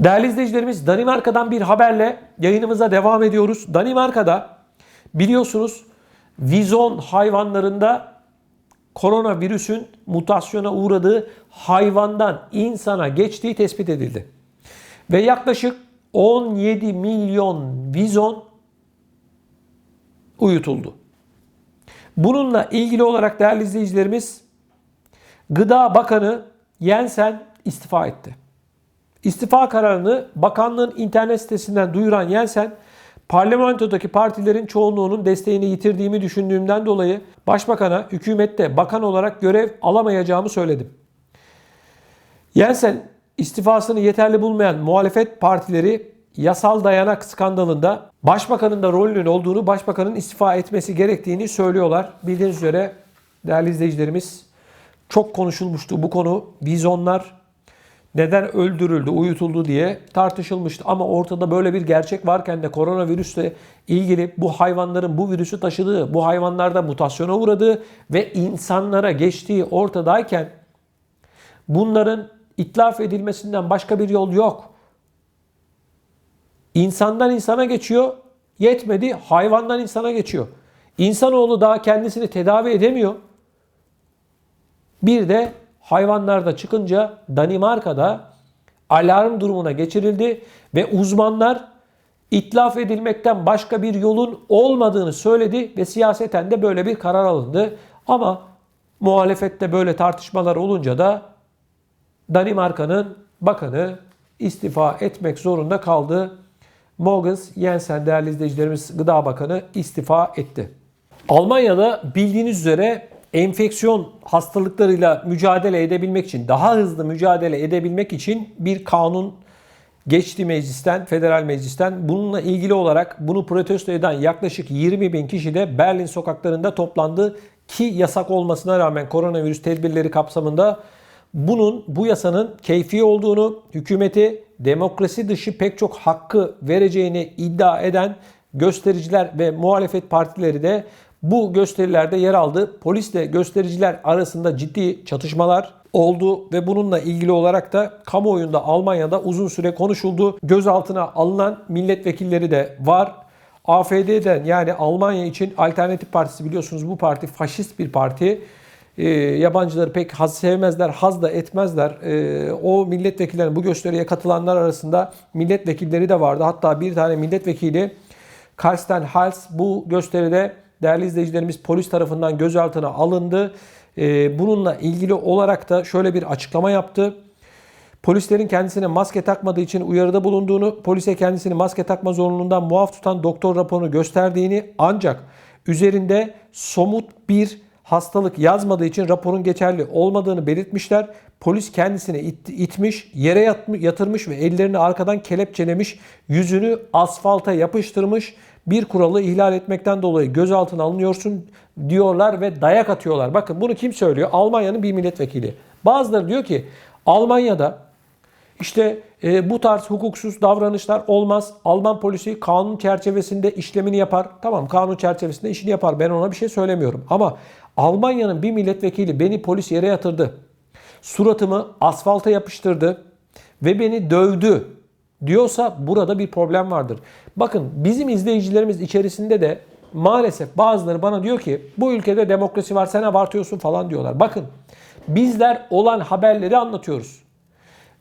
Değerli izleyicilerimiz Danimarka'dan bir haberle yayınımıza devam ediyoruz. Danimarka'da biliyorsunuz vizon hayvanlarında koronavirüsün mutasyona uğradığı hayvandan insana geçtiği tespit edildi. Ve yaklaşık 17 milyon vizon uyutuldu. Bununla ilgili olarak değerli izleyicilerimiz Gıda Bakanı Jensen istifa etti. İstifa kararını bakanlığın internet sitesinden duyuran Jensen, parlamentodaki partilerin çoğunluğunun desteğini yitirdiğimi düşündüğümden dolayı başbakana hükümette bakan olarak görev alamayacağımı söyledim. Jensen istifasını yeterli bulmayan muhalefet partileri yasal dayanak skandalında başbakanın da rolünün olduğunu, başbakanın istifa etmesi gerektiğini söylüyorlar. Bildiğiniz üzere değerli izleyicilerimiz çok konuşulmuştu bu konu. Vizonlar neden öldürüldü, uyutuldu diye tartışılmıştı. Ama ortada böyle bir gerçek varken de koronavirüsle ilgili bu hayvanların bu virüsü taşıdığı, bu hayvanlarda mutasyona uğradığı ve insanlara geçtiği ortadayken bunların itlaf edilmesinden başka bir yol yok. İnsandan insana geçiyor, yetmedi hayvandan insana geçiyor. İnsanoğlu daha kendisini tedavi edemiyor. Bir de hayvanlarda çıkınca Danimarka'da alarm durumuna geçirildi ve uzmanlar itlaf edilmekten başka bir yolun olmadığını söyledi ve siyaseten de böyle bir karar alındı. Ama muhalefette böyle tartışmalar olunca da Danimarka'nın bakanı istifa etmek zorunda kaldı. Mogens Jensen değerli izleyicilerimiz Gıda Bakanı istifa etti. Almanya'da bildiğiniz üzere enfeksiyon hastalıklarıyla mücadele edebilmek için, daha hızlı mücadele edebilmek için bir kanun geçti meclisten, federal meclisten. Bununla ilgili olarak bunu protesto eden yaklaşık 20 bin kişi de Berlin sokaklarında toplandı. Ki yasak olmasına rağmen koronavirüs tedbirleri kapsamında bunun, bu yasanın keyfi olduğunu, hükümeti demokrasi dışı pek çok hakkı vereceğini iddia eden göstericiler ve muhalefet partileri de bu gösterilerde yer aldı. Polisle göstericiler arasında ciddi çatışmalar oldu ve bununla ilgili olarak da kamuoyunda Almanya'da uzun süre konuşuldu. Gözaltına alınan milletvekilleri de var. AFD'den yani Almanya için Alternatif Partisi biliyorsunuz bu parti faşist bir parti. E, yabancıları pek haz sevmezler, haz da etmezler. E, o milletvekillerinin bu gösteriye katılanlar arasında milletvekilleri de vardı. Hatta bir tane milletvekili Karsten Hals bu gösteride değerli izleyicilerimiz polis tarafından gözaltına alındı. Ee, bununla ilgili olarak da şöyle bir açıklama yaptı. Polislerin kendisine maske takmadığı için uyarıda bulunduğunu, polise kendisini maske takma zorunluluğundan muaf tutan doktor raporunu gösterdiğini ancak üzerinde somut bir hastalık yazmadığı için raporun geçerli olmadığını belirtmişler. Polis kendisini it, itmiş, yere yatmış, yatırmış ve ellerini arkadan kelepçelemiş, yüzünü asfalta yapıştırmış. Bir kuralı ihlal etmekten dolayı gözaltına alınıyorsun diyorlar ve dayak atıyorlar. Bakın bunu kim söylüyor? Almanya'nın bir milletvekili. Bazıları diyor ki Almanya'da işte e, bu tarz hukuksuz davranışlar olmaz. Alman polisi kanun çerçevesinde işlemini yapar. Tamam kanun çerçevesinde işini yapar. Ben ona bir şey söylemiyorum. Ama Almanya'nın bir milletvekili beni polis yere yatırdı. Suratımı asfalta yapıştırdı ve beni dövdü diyorsa burada bir problem vardır. Bakın bizim izleyicilerimiz içerisinde de maalesef bazıları bana diyor ki bu ülkede demokrasi var sen abartıyorsun falan diyorlar. Bakın bizler olan haberleri anlatıyoruz.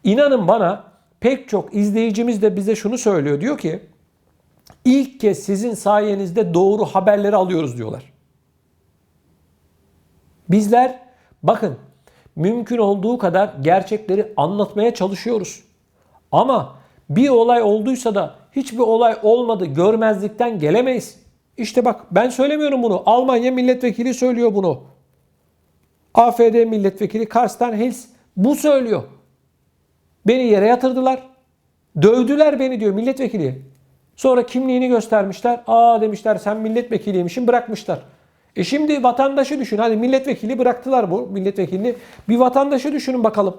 İnanın bana pek çok izleyicimiz de bize şunu söylüyor. Diyor ki ilk kez sizin sayenizde doğru haberleri alıyoruz diyorlar. Bizler bakın mümkün olduğu kadar gerçekleri anlatmaya çalışıyoruz. Ama bir olay olduysa da hiçbir olay olmadı görmezlikten gelemeyiz. İşte bak ben söylemiyorum bunu. Almanya milletvekili söylüyor bunu. AFD milletvekili Karsten Hils bu söylüyor. Beni yere yatırdılar. Dövdüler beni diyor milletvekili. Sonra kimliğini göstermişler. Aa demişler sen milletvekiliymişsin bırakmışlar. E şimdi vatandaşı düşün. Hadi milletvekili bıraktılar bu milletvekilini. Bir vatandaşı düşünün bakalım.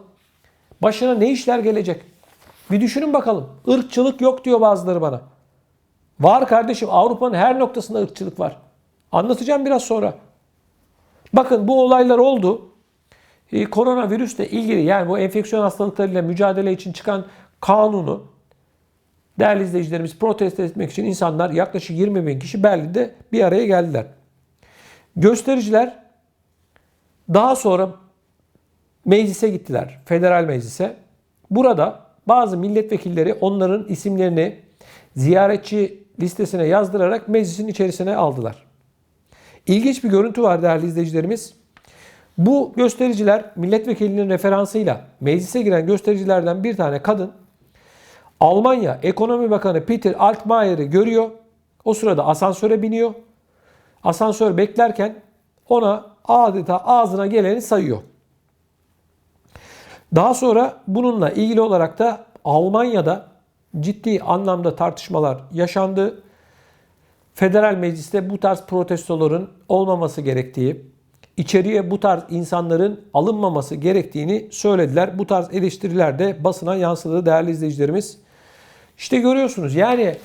Başına ne işler gelecek? Bir düşünün bakalım. Irkçılık yok diyor bazıları bana. Var kardeşim Avrupa'nın her noktasında ırkçılık var. Anlatacağım biraz sonra. Bakın bu olaylar oldu. Ee, koronavirüsle ilgili yani bu enfeksiyon hastalıklarıyla mücadele için çıkan kanunu değerli izleyicilerimiz protesto etmek için insanlar yaklaşık 20 bin kişi Berlin'de bir araya geldiler. Göstericiler daha sonra meclise gittiler. Federal meclise. Burada bazı milletvekilleri onların isimlerini ziyaretçi listesine yazdırarak meclisin içerisine aldılar. İlginç bir görüntü var değerli izleyicilerimiz. Bu göstericiler milletvekilinin referansıyla meclise giren göstericilerden bir tane kadın Almanya Ekonomi Bakanı Peter Altmaier'i görüyor. O sırada asansöre biniyor. Asansör beklerken ona adeta ağzına geleni sayıyor. Daha sonra bununla ilgili olarak da Almanya'da ciddi anlamda tartışmalar yaşandı. Federal mecliste bu tarz protestoların olmaması gerektiği, içeriye bu tarz insanların alınmaması gerektiğini söylediler. Bu tarz eleştiriler de basına yansıdı değerli izleyicilerimiz. İşte görüyorsunuz yani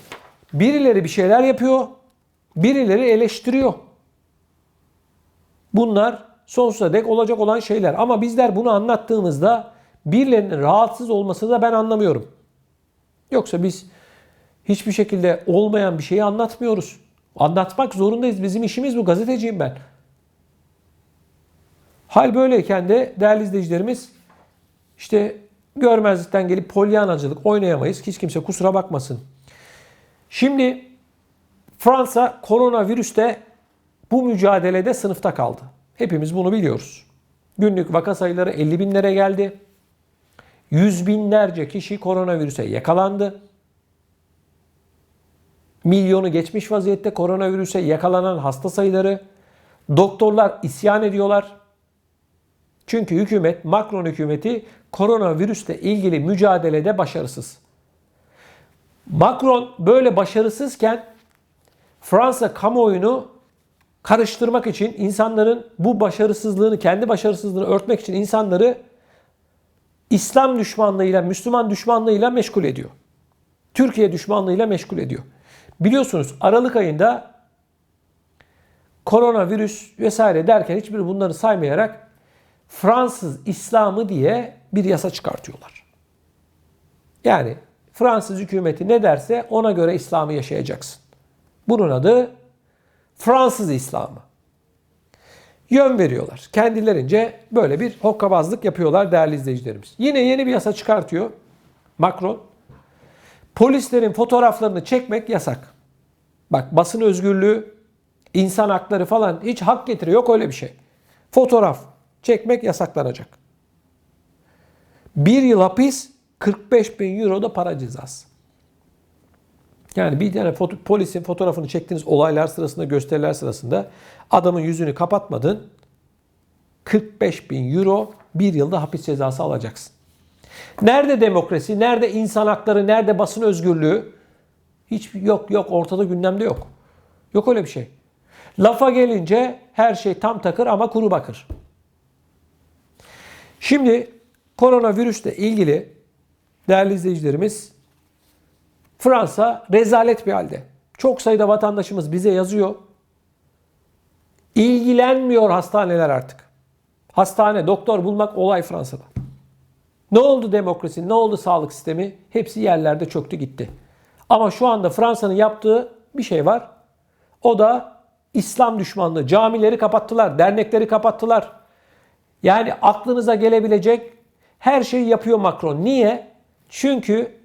birileri bir şeyler yapıyor, birileri eleştiriyor. Bunlar sonsuza dek olacak olan şeyler. Ama bizler bunu anlattığımızda birilerinin rahatsız olmasını da ben anlamıyorum. Yoksa biz hiçbir şekilde olmayan bir şeyi anlatmıyoruz. Anlatmak zorundayız. Bizim işimiz bu. Gazeteciyim ben. Hal böyleyken de değerli izleyicilerimiz işte görmezlikten gelip polyanacılık oynayamayız. Hiç kimse kusura bakmasın. Şimdi Fransa koronavirüste bu mücadelede sınıfta kaldı. Hepimiz bunu biliyoruz. Günlük vaka sayıları 50 binlere geldi. Yüz binlerce kişi koronavirüse yakalandı. Milyonu geçmiş vaziyette koronavirüse yakalanan hasta sayıları. Doktorlar isyan ediyorlar. Çünkü hükümet, Macron hükümeti koronavirüsle ilgili mücadelede başarısız. Macron böyle başarısızken Fransa kamuoyunu karıştırmak için insanların bu başarısızlığını, kendi başarısızlığını örtmek için insanları İslam düşmanlığıyla, Müslüman düşmanlığıyla meşgul ediyor. Türkiye düşmanlığıyla meşgul ediyor. Biliyorsunuz Aralık ayında koronavirüs vesaire derken hiçbir bunları saymayarak Fransız İslamı diye bir yasa çıkartıyorlar. Yani Fransız hükümeti ne derse ona göre İslam'ı yaşayacaksın. Bunun adı Fransız İslamı. Yön veriyorlar. Kendilerince böyle bir hokkabazlık yapıyorlar değerli izleyicilerimiz. Yine yeni bir yasa çıkartıyor Macron. Polislerin fotoğraflarını çekmek yasak. Bak basın özgürlüğü, insan hakları falan hiç hak getiriyor. Yok öyle bir şey. Fotoğraf çekmek yasaklanacak. Bir yıl hapis 45 bin euro da para cezası. Yani bir tane foto, polisin fotoğrafını çektiğiniz olaylar sırasında, gösteriler sırasında adamın yüzünü kapatmadın 45 bin euro bir yılda hapis cezası alacaksın. Nerede demokrasi, nerede insan hakları, nerede basın özgürlüğü? Hiç yok yok ortada gündemde yok. Yok öyle bir şey. Lafa gelince her şey tam takır ama kuru bakır. Şimdi koronavirüsle ilgili değerli izleyicilerimiz Fransa rezalet bir halde. Çok sayıda vatandaşımız bize yazıyor. İlgilenmiyor hastaneler artık. Hastane, doktor bulmak olay Fransa'da. Ne oldu demokrasi, ne oldu sağlık sistemi? Hepsi yerlerde çöktü gitti. Ama şu anda Fransa'nın yaptığı bir şey var. O da İslam düşmanlığı. Camileri kapattılar, dernekleri kapattılar. Yani aklınıza gelebilecek her şeyi yapıyor Macron. Niye? Çünkü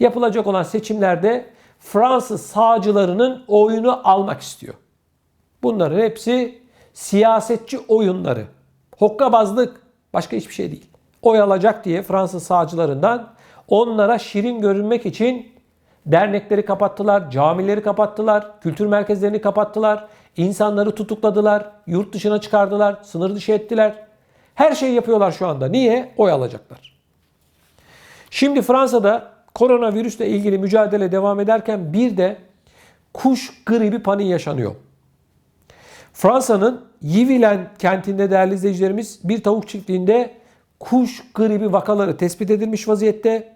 yapılacak olan seçimlerde Fransız sağcılarının oyunu almak istiyor. Bunların hepsi siyasetçi oyunları. Hokkabazlık başka hiçbir şey değil. Oy alacak diye Fransız sağcılarından onlara şirin görünmek için dernekleri kapattılar, camileri kapattılar, kültür merkezlerini kapattılar, insanları tutukladılar, yurt dışına çıkardılar, sınır dışı ettiler. Her şeyi yapıyorlar şu anda. Niye? Oy alacaklar. Şimdi Fransa'da koronavirüsle ilgili mücadele devam ederken bir de kuş gribi paniği yaşanıyor. Fransa'nın Yvilen kentinde değerli izleyicilerimiz bir tavuk çiftliğinde kuş gribi vakaları tespit edilmiş vaziyette.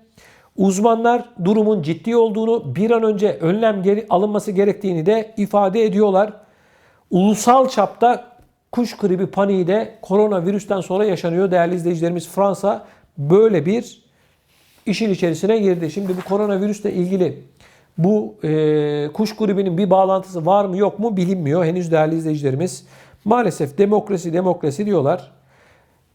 Uzmanlar durumun ciddi olduğunu, bir an önce önlem alınması gerektiğini de ifade ediyorlar. Ulusal çapta kuş gribi paniği de koronavirüsten sonra yaşanıyor değerli izleyicilerimiz. Fransa böyle bir işin içerisine girdi. Şimdi bu koronavirüsle ilgili bu e, kuş gribinin bir bağlantısı var mı yok mu bilinmiyor. Henüz değerli izleyicilerimiz. Maalesef demokrasi demokrasi diyorlar.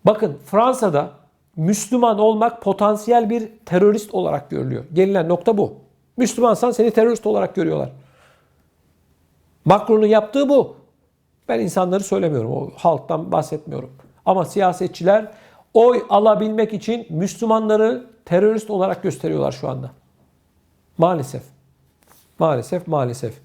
Bakın Fransa'da Müslüman olmak potansiyel bir terörist olarak görülüyor. Gelinen nokta bu. Müslümansan seni terörist olarak görüyorlar. Macron'un yaptığı bu. Ben insanları söylemiyorum. O halktan bahsetmiyorum. Ama siyasetçiler oy alabilmek için Müslümanları terörist olarak gösteriyorlar şu anda. Maalesef. Maalesef, maalesef.